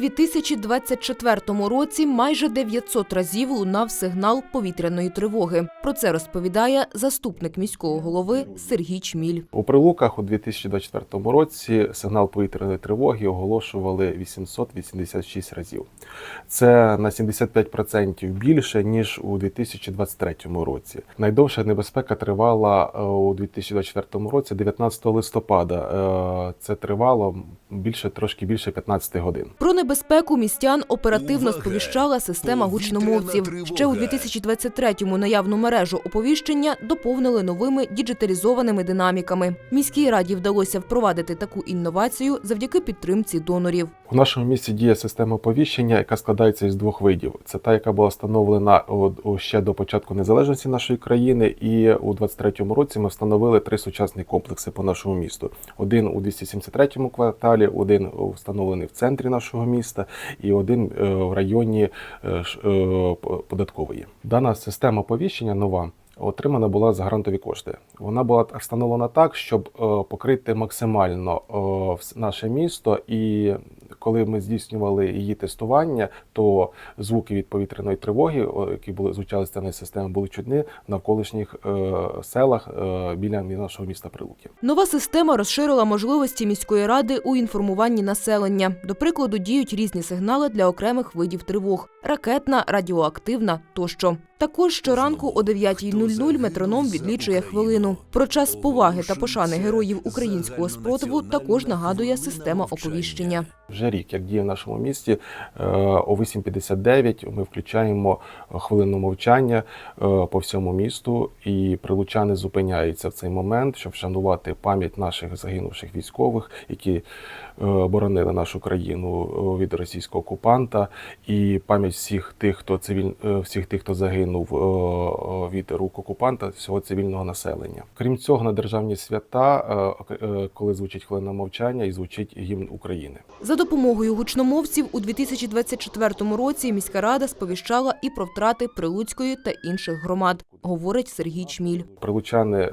2024 році майже 900 разів лунав сигнал повітряної тривоги. Про це розповідає заступник міського голови Сергій Чміль. У Прилуках у 2024 році сигнал повітряної тривоги оголошували 886 разів. Це на 75% більше ніж у 2023 році. Найдовша небезпека тривала е, у 2024 році 19 листопада. Е, Це тривало більше трошки більше 15 годин. Про небезпеку містян оперативно сповіщала система гучномовців. Ще у 2023-му наявну мережу оповіщення доповнили новими діджиталізованими динаміками. Міській раді вдалося впровадити таку інновацію завдяки підтримці донорів. У нашому місті діє система оповіщення, яка складається із двох видів. Це та, яка була встановлена ще до початку незалежності нашої країни, і у 23-му році ми встановили три сучасні комплекси по нашому місту. Один у 273-му кварталі, один встановлений в центрі нашого міста, і один е, в районі е, е, податкової. Дана система оповіщення нова. Отримана була за грантові кошти. Вона була встановлена так, щоб покрити максимально наше місто. І коли ми здійснювали її тестування, то звуки від повітряної тривоги, які були звучали з цієї системи, були чутні в навколишніх е, селах е, біля нашого міста Прилуків. Нова система розширила можливості міської ради у інформуванні населення. До прикладу, діють різні сигнали для окремих видів тривог: ракетна, радіоактивна тощо. Також щоранку о 9.00 метроном відлічує хвилину. Про час поваги та пошани героїв українського спротиву також нагадує система оповіщення. Вже рік, як діє в нашому місті, е, о 8.59 ми включаємо хвилину мовчання е, по всьому місту, і прилучани зупиняються в цей момент, щоб вшанувати пам'ять наших загинувших військових, які е, боронили нашу країну від російського окупанта, і пам'ять всіх тих, хто цивіль... всіх тих, хто загинув від рук окупанта, всього цивільного населення. Крім цього, на державні свята, коли звучить хвилина мовчання, і звучить гімн України. Допомогою гучномовців у 2024 році міська рада сповіщала і про втрати Прилуцької та інших громад, говорить Сергій Чміль. Прилучани е,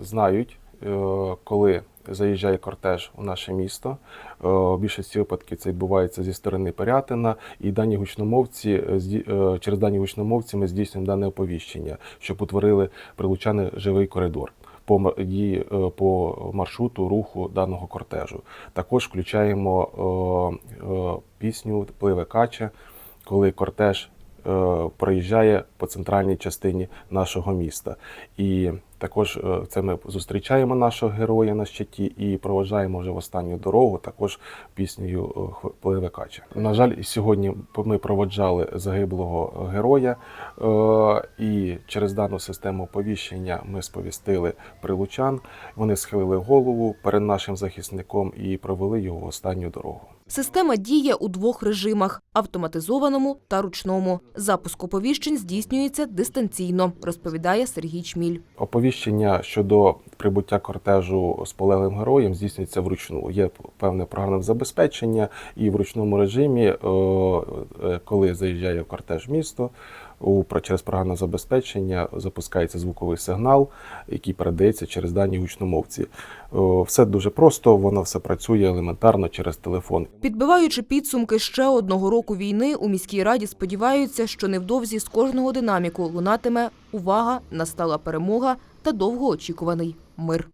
знають, е, коли заїжджає кортеж у наше місто. Е, більшості випадків це відбувається зі сторони Порятина, і дані гучномовці е, е, через дані гучномовці ми здійснюємо дане оповіщення, щоб утворили прилучани живий коридор. По дії е, по маршруту руху даного кортежу також включаємо е, е, пісню Пливе кача, коли кортеж проїжджає по центральній частині нашого міста. І також е, це ми зустрічаємо нашого героя на щиті і проважаємо вже в останню дорогу, також піснею е, Пливе кача. На жаль, сьогодні ми проводжали загиблого героя, е, і через дану систему оповіщення ми сповістили прилучан. Вони схилили голову перед нашим захисником і провели його в останню дорогу. Система діє у двох режимах – автоматизованому та ручному. Запуск оповіщень здійснюється дистанційно, розповідає Сергій Чміль. Оповіщення щодо прибуття кортежу з полеглим героєм здійснюється вручну. Є певне програмне забезпечення, і в ручному режимі, е, е, коли заїжджає кортеж місто, у через програмне забезпечення запускається звуковий сигнал, який передається через дані гучномовці. Все дуже просто, воно все працює елементарно через телефон. Підбиваючи підсумки ще одного року війни, у міській раді сподіваються, що невдовзі з кожного динаміку лунатиме «Увага! Настала перемога» та довгоочікуваний мир.